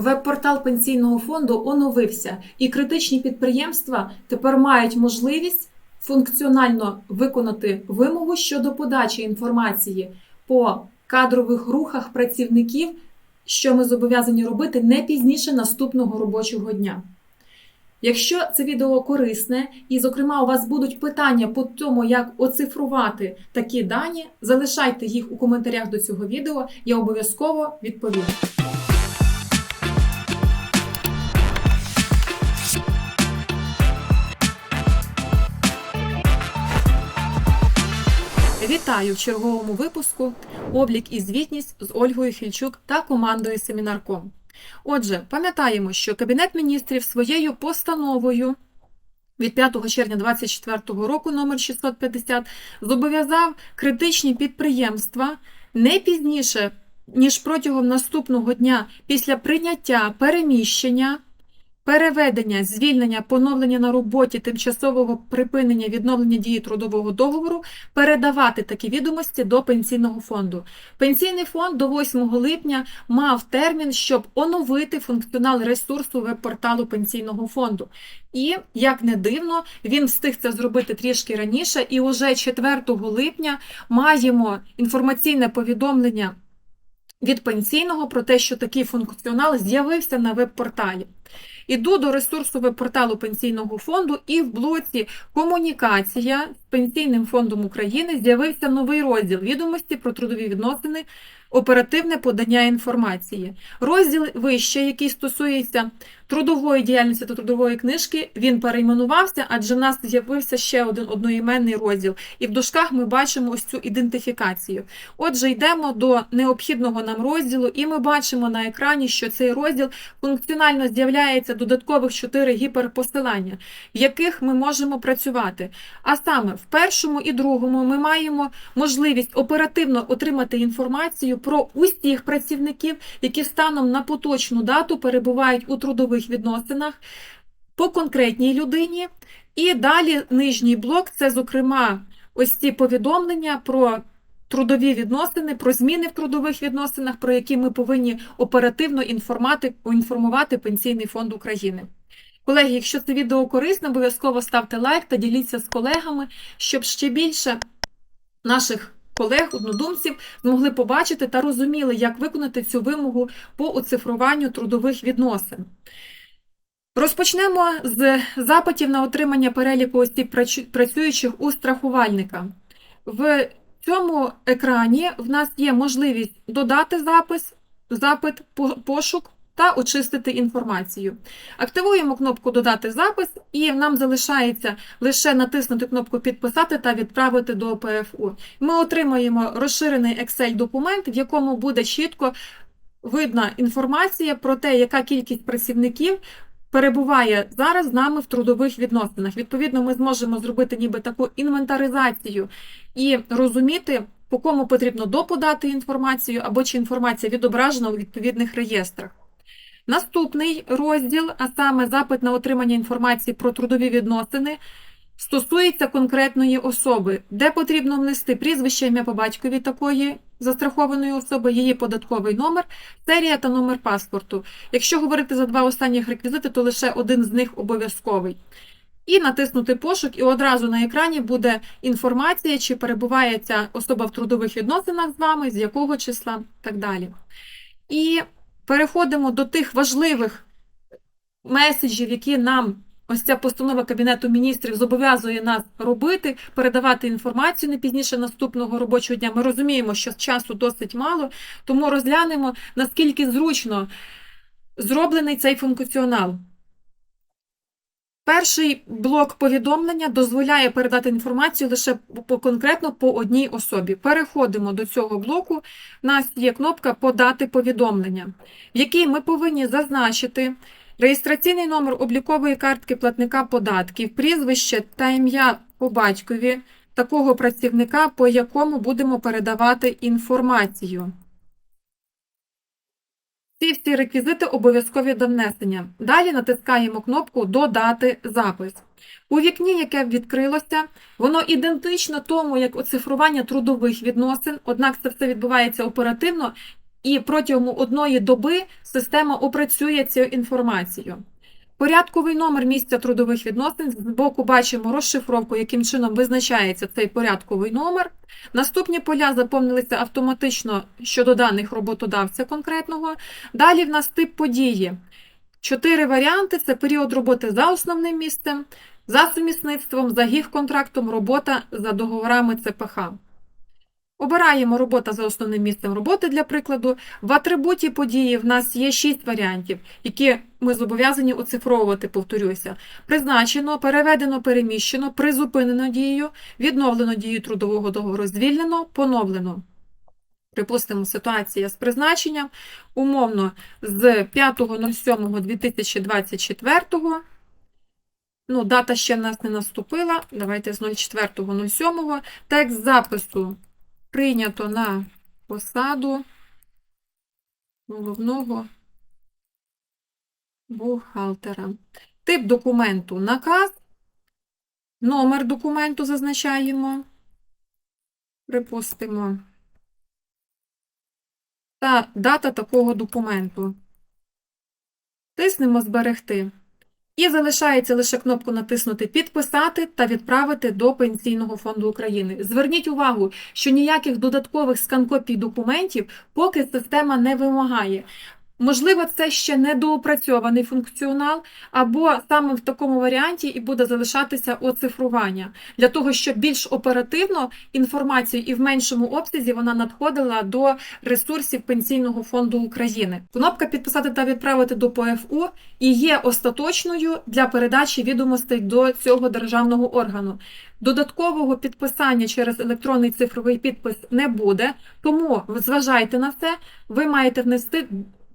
Веб-портал пенсійного фонду оновився, і критичні підприємства тепер мають можливість функціонально виконати вимогу щодо подачі інформації по кадрових рухах працівників, що ми зобов'язані робити не пізніше наступного робочого дня. Якщо це відео корисне, і, зокрема, у вас будуть питання по тому, як оцифрувати такі дані, залишайте їх у коментарях до цього відео, я обов'язково відповім. Вітаю в черговому випуску облік і звітність з Ольгою Фільчук та командою Семінарком. Отже, пам'ятаємо, що Кабінет міністрів своєю постановою від 5 червня 2024 року номер 650 зобов'язав критичні підприємства не пізніше, ніж протягом наступного дня після прийняття переміщення переведення, звільнення, поновлення на роботі, тимчасового припинення відновлення дії трудового договору передавати такі відомості до пенсійного фонду. Пенсійний фонд до 8 липня мав термін, щоб оновити функціонал ресурсу веб-порталу пенсійного фонду. І, як не дивно, він встиг це зробити трішки раніше, і уже 4 липня маємо інформаційне повідомлення від пенсійного про те, що такий функціонал з'явився на веб-порталі. Іду до ресурсу веб-порталу пенсійного фонду, і в блоці Комунікація з Пенсійним фондом України з'явився новий розділ відомості про трудові відносини, оперативне подання інформації. Розділ вище, який стосується трудової діяльності та трудової книжки, він перейменувався, адже в нас з'явився ще один одноіменний розділ. І в дужках ми бачимо ось цю ідентифікацію. Отже, йдемо до необхідного нам розділу, і ми бачимо на екрані, що цей розділ функціонально з'являється додаткових 4 гіперпосилання, в яких ми можемо працювати. А саме в першому і другому ми маємо можливість оперативно отримати інформацію про усіх працівників, які станом на поточну дату перебувають у трудових відносинах по конкретній людині. І далі нижній блок це, зокрема, ось ці повідомлення про трудові відносини, про зміни в трудових відносинах, про які ми повинні оперативно інформувати Пенсійний фонд України. Колеги, якщо це відео корисне, обов'язково ставте лайк та діліться з колегами, щоб ще більше наших колег, однодумців змогли побачити та розуміли, як виконати цю вимогу по оцифруванню трудових відносин. Розпочнемо з запитів на отримання переліку осіб працюючих у страхувальника. В цьому екрані в нас є можливість додати запис, запит, пошук та очистити інформацію. Активуємо кнопку Додати запис, і нам залишається лише натиснути кнопку Підписати та відправити до ПФУ. Ми отримаємо розширений Excel-документ, в якому буде чітко видна інформація про те, яка кількість працівників. Перебуває зараз з нами в трудових відносинах. Відповідно, ми зможемо зробити ніби таку інвентаризацію і розуміти, по кому потрібно доподати інформацію або чи інформація відображена у відповідних реєстрах. Наступний розділ, а саме запит на отримання інформації про трудові відносини, стосується конкретної особи, де потрібно внести прізвище ім'я по батькові такої застрахованої особи, її податковий номер, серія та номер паспорту. Якщо говорити за два останніх реквізити, то лише один з них обов'язковий. І натиснути пошук, і одразу на екрані буде інформація, чи перебуває ця особа в трудових відносинах з вами, з якого числа, так далі. І переходимо до тих важливих меседжів, які нам ось ця постанова Кабінету міністрів зобов'язує нас робити, передавати інформацію не пізніше наступного робочого дня. Ми розуміємо, що часу досить мало, тому розглянемо, наскільки зручно зроблений цей функціонал. Перший блок повідомлення дозволяє передати інформацію лише по конкретно по одній особі. Переходимо до цього блоку. У нас є кнопка Подати повідомлення, в якій ми повинні зазначити реєстраційний номер облікової картки платника податків, прізвище та ім'я по батькові такого працівника, по якому будемо передавати інформацію. Ці всі реквізити обов'язкові до внесення. Далі натискаємо кнопку Додати запис. У вікні, яке відкрилося, воно ідентично тому, як оцифрування трудових відносин, однак це все відбувається оперативно і протягом одної доби система опрацює цю інформацію. Порядковий номер місця трудових відносин. Збоку бачимо розшифровку, яким чином визначається цей порядковий номер. Наступні поля заповнилися автоматично щодо даних роботодавця конкретного. Далі в нас тип події. Чотири варіанти: це період роботи за основним місцем, за сумісництвом, за гіг-контрактом, робота за договорами ЦПХ. Обираємо робота за основним місцем роботи, для прикладу. В атрибуті події в нас є 6 варіантів, які ми зобов'язані оцифровувати, повторюся. Призначено, переведено, переміщено, призупинено дію, відновлено дію трудового договору, звільнено, поновлено. Припустимо, ситуація з призначенням умовно з 5.07.2024. Ну, дата ще в нас не наступила. Давайте з 04.07. Текст запису прийнято на посаду головного бухгалтера. Тип документу наказ. Номер документу зазначаємо. Припустимо та дата такого документу. Тиснемо Зберегти. І залишається лише кнопку натиснути Підписати та відправити до Пенсійного фонду України. Зверніть увагу, що ніяких додаткових скан-копій документів поки система не вимагає. Можливо, це ще недоопрацьований функціонал, або саме в такому варіанті і буде залишатися оцифрування для того, щоб більш оперативно інформацію і в меншому обсязі вона надходила до ресурсів Пенсійного фонду України. Кнопка підписати та відправити до ПФУ і є остаточною для передачі відомостей до цього державного органу. Додаткового підписання через електронний цифровий підпис не буде, тому зважайте на це, ви маєте внести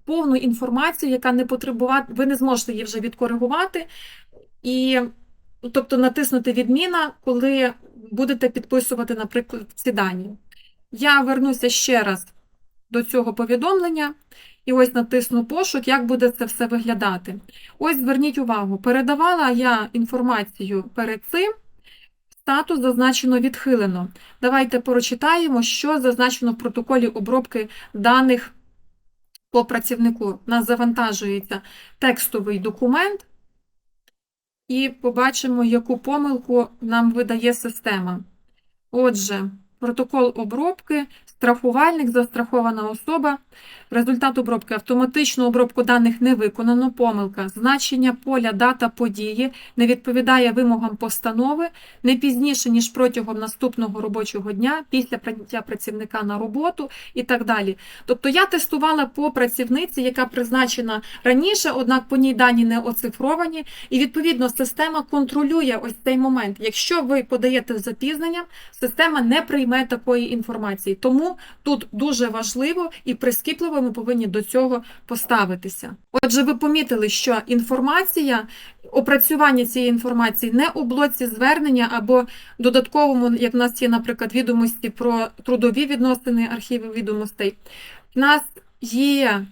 повну інформацію, яка не потребувати, ви не зможете її вже відкоригувати, і, тобто натиснути відміна, коли будете підписувати, наприклад, ці дані. Я вернуся ще раз до цього повідомлення. І ось натисну пошук, як буде це все виглядати. Ось зверніть увагу, передавала я інформацію перед цим, статус зазначено відхилено. Давайте прочитаємо, що зазначено в протоколі обробки даних по працівнику. У нас завантажується текстовий документ, і побачимо, яку помилку нам видає система. Отже, протокол обробки, страхувальник, застрахована особа. Результат обробки автоматичну обробку даних не виконано. Помилка. Значення поля, дата події не відповідає вимогам постанови не пізніше, ніж протягом наступного робочого дня, після прийняття працівника на роботу і так далі. Тобто я тестувала по працівниці, яка призначена раніше, однак по ній дані не оцифровані. І відповідно система контролює ось цей момент. Якщо ви подаєте з запізненням, система не прийме такої інформації. Тому тут дуже важливо і прискіпливо ми повинні до цього поставитися. Отже, ви помітили, що інформація, опрацювання цієї інформації не у блоці звернення або додатковому, як в нас є, наприклад, відомості про трудові відносини, архіви відомостей. В нас є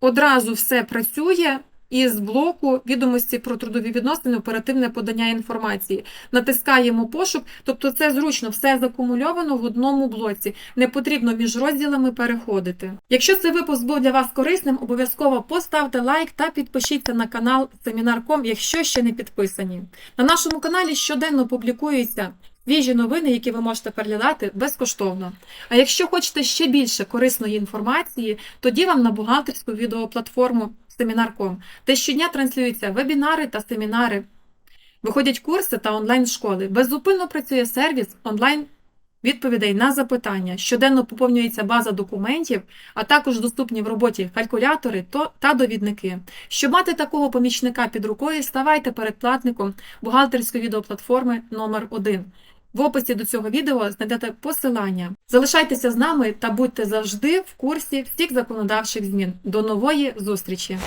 одразу все працює із блоку відомості про трудові відносини, оперативне подання інформації. Натискаємо пошук, тобто це зручно, все закумульовано в одному блоці. Не потрібно між розділами переходити. Якщо цей випуск був для вас корисним, обов'язково поставте лайк та підпишіться на канал Семінар.ком, якщо ще не підписані. На нашому каналі щоденно публікуються. Свіжі новини, які ви можете переглядати безкоштовно. А якщо хочете ще більше корисної інформації, тоді вам на бухгалтерську відеоплатформу Семінар.ком, де щодня транслюються вебінари та семінари, виходять курси та онлайн-школи. Беззупинно працює сервіс онлайн відповідей на запитання. Щоденно поповнюється база документів, а також доступні в роботі калькулятори та довідники. Щоб мати такого помічника під рукою, ставайте передплатником бухгалтерської відеоплатформи номер 1 в описі до цього відео знайдете посилання. Залишайтеся з нами та будьте завжди в курсі всіх законодавчих змін. До нової зустрічі!